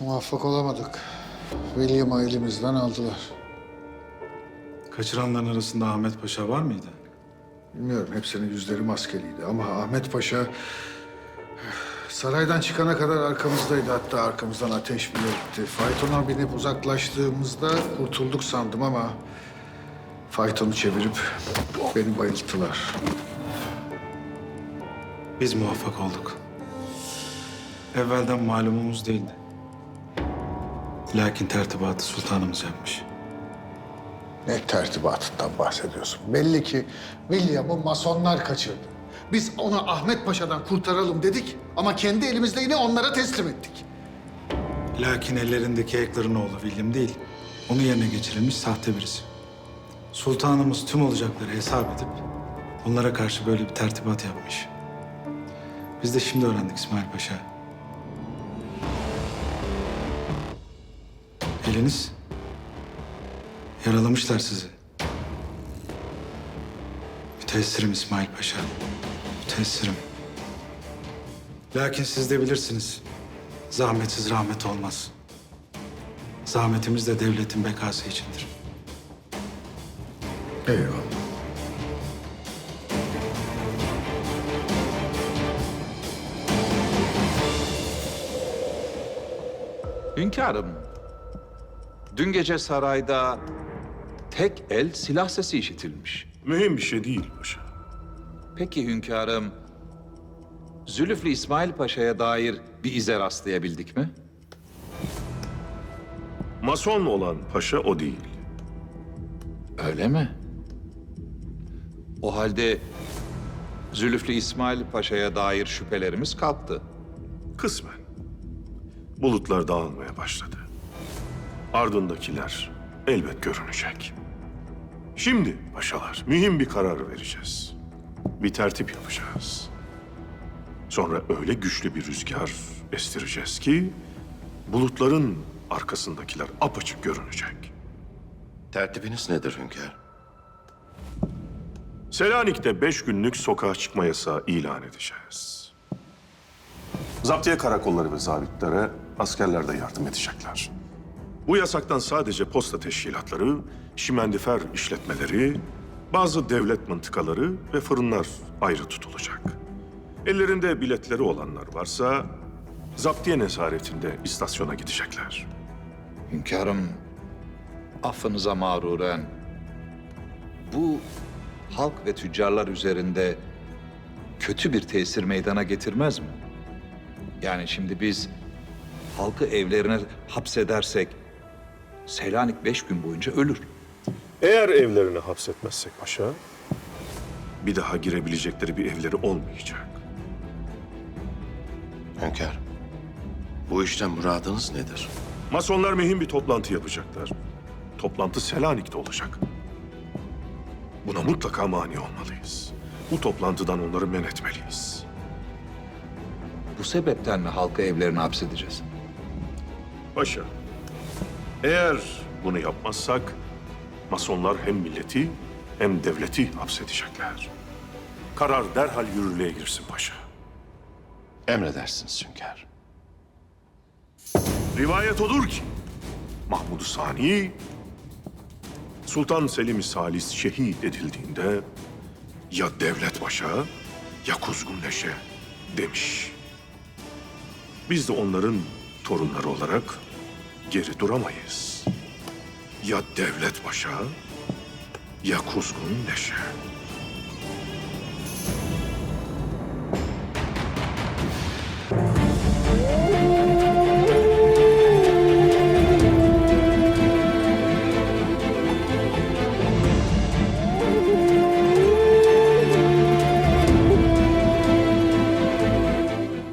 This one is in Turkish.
Muvaffak olamadık. William'ı elimizden aldılar. Kaçıranların arasında Ahmet Paşa var mıydı? Bilmiyorum hepsinin yüzleri maskeliydi ama Ahmet Paşa saraydan çıkana kadar arkamızdaydı. Hatta arkamızdan ateş bile etti. Faytona binip uzaklaştığımızda kurtulduk sandım ama faytonu çevirip beni bayılttılar. Biz muvaffak olduk. Evvelden malumumuz değildi. Lakin tertibatı sultanımız yapmış. Ne tertibatından bahsediyorsun? Belli ki William'ı masonlar kaçırdı. Biz onu Ahmet Paşa'dan kurtaralım dedik ama kendi elimizle yine onlara teslim ettik. Lakin ellerindeki Ekler'in oğlu William değil. Onun yerine geçirilmiş sahte birisi. Sultanımız tüm olacakları hesap edip onlara karşı böyle bir tertibat yapmış. Biz de şimdi öğrendik İsmail Paşa. Eliniz yaralamışlar sizi. Müteessirim İsmail Paşa. Müteessirim. Lakin siz de bilirsiniz. Zahmetsiz rahmet olmaz. Zahmetimiz de devletin bekası içindir. Eyvallah. Hünkârım, dün gece sarayda tek el silah sesi işitilmiş. Mühim bir şey değil paşa. Peki hünkârım, Zülüflü İsmail Paşa'ya dair bir ize rastlayabildik mi? Mason olan paşa o değil. Öyle mi? O halde Zülüflü İsmail Paşa'ya dair şüphelerimiz kalktı. Kısmen. Bulutlar dağılmaya başladı. Ardındakiler elbet görünecek. Şimdi paşalar mühim bir karar vereceğiz. Bir tertip yapacağız. Sonra öyle güçlü bir rüzgar estireceğiz ki bulutların arkasındakiler apaçık görünecek. Tertibiniz nedir hünkâr? Selanik'te beş günlük sokağa çıkma yasağı ilan edeceğiz. Zaptiye karakolları ve zabitlere askerler de yardım edecekler. Bu yasaktan sadece posta teşkilatları, şimendifer işletmeleri, bazı devlet mıntıkaları ve fırınlar ayrı tutulacak. Ellerinde biletleri olanlar varsa zaptiye nezaretinde istasyona gidecekler. Hünkârım, affınıza mağruren bu halk ve tüccarlar üzerinde kötü bir tesir meydana getirmez mi? Yani şimdi biz halkı evlerine hapsedersek Selanik beş gün boyunca ölür. Eğer evlerine hapsetmezsek paşa, bir daha girebilecekleri bir evleri olmayacak. Hünkâr, bu işten muradınız nedir? Masonlar mühim bir toplantı yapacaklar. Toplantı Selanik'te olacak. Buna mutlaka mani olmalıyız. Bu toplantıdan onları men etmeliyiz. Bu sebepten mi halkı evlerine hapsedeceğiz? Paşa, eğer bunu yapmazsak Masonlar hem milleti hem devleti hapsedecekler. Karar derhal yürürlüğe girsin paşa. Emredersiniz hünkâr. Rivayet odur ki Mahmud Sani Sultan Selim Salis şehit edildiğinde ya devlet başa ya kuzgun leşe demiş. Biz de onların torunları olarak geri duramayız. Ya devlet başa ya kuzgun leşe.